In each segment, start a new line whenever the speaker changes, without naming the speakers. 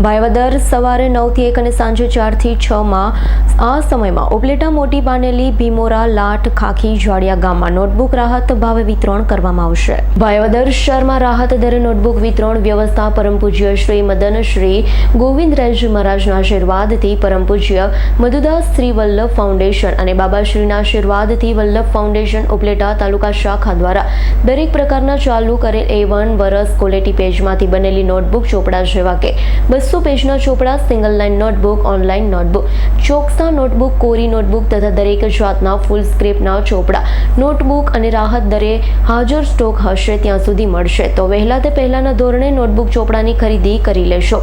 ભાઈવદર સવારે નવથી એક અને સાંજે ચારથી છમાં આ સમયમાં ઉપલેટા મોટી પાનેલી ભીમોરા લાટ ખાખી જાડિયા ગામમાં નોટબુક રાહત ભાવે વિતરણ કરવામાં આવશે. ભાઈવદર શહેરમાં રાહત દરે નોટબુક વિતરણ વ્યવસ્થા પરમ પૂજ્ય શ્રી મદન શ્રી ગોવિંદરાજ મહારાજના આશીર્વાદથી પરમ પૂજ્ય મધુદાસ શ્રી વલ્લભ ફાઉન્ડેશન અને બાબાશ્રીના આશીર્વાદથી વલ્લભ ફાઉન્ડેશન ઉપલેટા તાલુકા શાખા દ્વારા દરેક પ્રકારના ચાલુ કરેલ એ વન વરસ ક્વોલિટી પેજમાંથી બનેલી નોટબુક ચોપડા જેવા કે બસો પેજના ચોપડા single line notebook online notebook ચોકસા notebook કોરી નોટબુક તથા દરેક જાતના ફૂલ સ્ક્રિપ્ટના ચોપડા. નોટબુક અને રાહત દરે હાજર સ્ટોક હશે ત્યાં સુધી મળશે. તો વહેલા તે પહેલાના ધોરણે નોટબુક ચોપડાની ખરીદી કરી લેશો.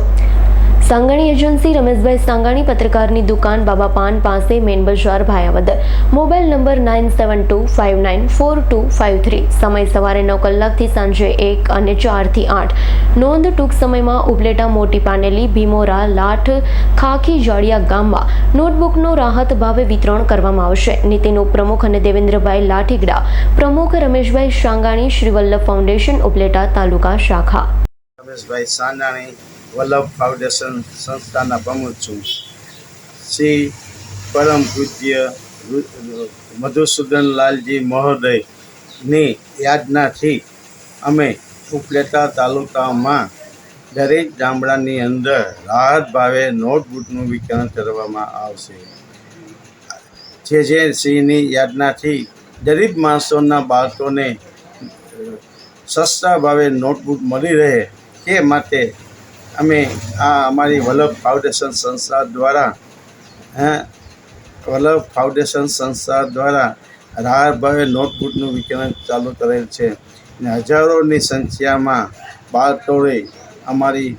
સાંગાણી એજન્સી રમેશભાઈ સાંગાણી પત્રકારની દુકાન બાબા પાન પાસે મેન બજાર Bhayavadar. Mobile number nine seven two five nine four two five three. સમય સવારે નવ કલાકથી સાંજે એક અને ચારથી આઠ. નોંધ ટૂંક સમયમાં ઉપલેટા મોટી પાનેલી ભીમોરા લાઠ ખાખી જાડિયા ગામમાં નોટબુકનું રાહત ભાવે વિતરણ કરવામાં આવશે. નીતિન ઉપપ્રમુખ અને દેવેન્દ્રભાઈ લાઠીગડા. પ્રમુખ રમેશભાઈ શાંગાણી શ્રીવલ્લભ ફાઉન્ડેશન ઉપલેટા તાલુકા શાખા.
રમેશભાઈ સાનાણી, વલ્લભ ફાઉન્ડેશન સંસ્થાના પ્રમુખ છું. શ્રી પરમ પૂજ્ય મધુસૂદન લાલજી મહોદયની યાદનાથી અમે ઉપલેટા તાલુકામાં દરેક ગામડાની અંદર રાહત ભાવે નોટબુકનું વિતરણ કરવામાં આવશે. જે જે સિંહની યાદનાથી ગરીબ માણસોના બાળકોને સસ્તા ભાવે નોટબુક મળી રહે તે માટે અમે આ અમારી વલ્લભ ફાઉન્ડેશન સંસ્થા દ્વારા વલ્લભ ફાઉન્ડેશન સંસ્થા દ્વારા રાહભાવે નોટબુકનું વિતરણ ચાલુ કરેલ છે. અને હજારોની સંખ્યામાં બાળકોએ અમારી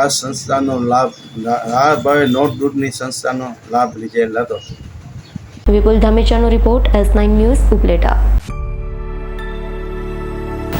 આ સંસ્થાનો લાભ રાહભાવે નોટબુકની સંસ્થાનો લાભ લીધેલ હતો.
Vipul ધામેચાનો report S nine news Upleta.